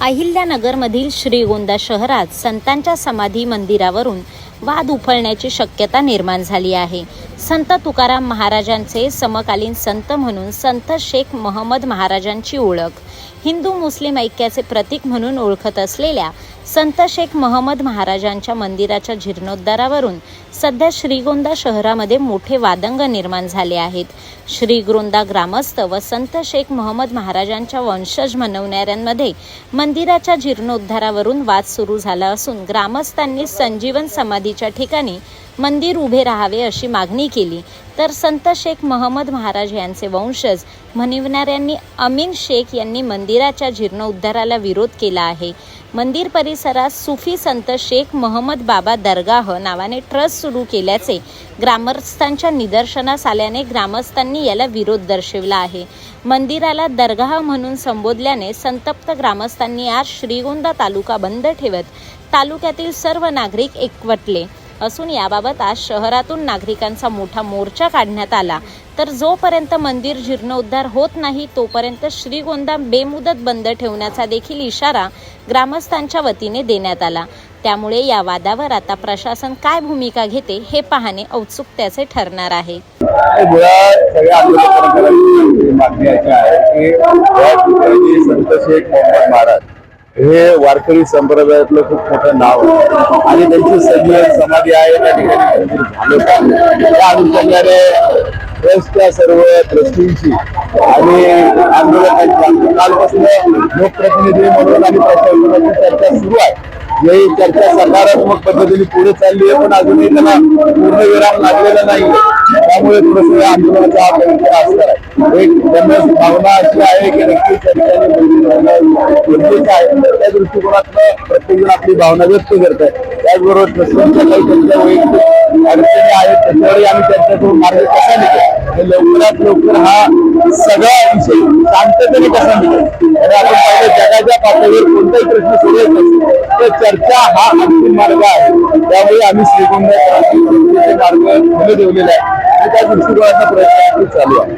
अहिल्यानगरमधील श्रीगोंदा शहरात संतांच्या समाधी मंदिरावरून वाद उफळण्याची शक्यता निर्माण झाली आहे. संत तुकाराम महाराजांचे समकालीन संत म्हणून संत शेख महमद महाराजांची ओळख. हिंदू मुस्लिम ऐक्याचे प्रतीक म्हणून ओळखत असलेल्या संत शेख महमद महाराजांच्या मंदिराच्या जीर्णोद्धारावरून सध्या श्रीगोंदा शहरामध्ये मोठे वादंग निर्माण झाले आहेत. श्रीगोंदा ग्रामस्थ व संत शेख महमद महाराजांच्या वंशज म्हणवणाऱ्यांमध्ये मंदिराच्या जीर्णोद्धारावरून वाद सुरू झाला असून ग्रामस्थांनी संजीवन समाधी समाधीच्या ठिकाणी मंदिर उभे राहावे अशी मागणी केली. तर संत शेख महमद महाराज यांचे वंशज म्हणविणाऱ्यांनी अमीन शेख यांनी मंदिराच्या जीर्णोद्धाराला विरोध केला आहे. मंदिर परिसरात सुफी संत शेख महमद बाबा दरगाह नावाने ट्रस्ट सुरू केल्याचे ग्रामस्थांच्या निदर्शनास आल्याने ग्रामस्थांनी याला विरोध दर्शविला आहे. मंदिराला दर्गाह म्हणून संबोधल्याने संतप्त ग्रामस्थांनी आज श्रीगोंदा तालुका बंद ठेवत तालुक्यातील सर्व नागरिक एकवटले. असून याबाबत आज शहरातून नागरिकांचा मोठा मोर्चा काढण्यात आला. तर जोपर्यंत मंदिर जीर्णोद्धार होत नाही तोपर्यंत श्रीगोंदा बेमुदत बंद ठेवण्याचा देखील इशारा ग्रामस्थांच्या वतीने देण्यात आला. त्यामुळे या वादावर आता प्रशासन काय भूमिका घेते हे पाहणे औत्सुकतेचे ठरणार आहे. की संत शेख महाराज हे वारकरी संप्रदायातलं खूप मोठं नाव आहे. आणि त्यांची सजीव समाधी आहे त्या ठिकाणी त्या अनुषंगाने ट्रस्टच्या सर्व ट्रस्टींची आणि आंदोलकांची कालपासून लोकप्रतिनिधी म्हणून आणि प्रशासनाची चर्चा सुरू आहे ही चर्चा सकारात्मक पद्धतीने पुढे चालली आहे पण अजूनही त्यांना पूर्ण विराम लागलेला नाही त्यामुळे थोडस आंदोलनाचा हा एक त्यांना भावना अशी आहे की नक्की त्या गरजेचं आहे त्या दृष्टिकोनातनं प्रत्येकजण आपली भावना व्यक्त करत आहे त्याचबरोबर ट्रस्टींच्या काही त्यांच्या वैयक्तिक अडचणी आहेत त्याच्यावरही आम्ही चर्चा करून मार्ग कसा निघेल? आणि लवकरात लवकर हा सगळा विषय शांततेने कसा निघेल? आणि आपण पाहिलं जगाच्या पातळीवर कोणताही प्रश्न सोडवत नसेल तर चर्चा हा अंतिम मार्ग आहे. त्यामुळे आम्ही श्रीगोंदा मार्ग खुले ठेवलेला आहे. त्या दृष्टिकोनाचा प्रयत्न चालू आहे.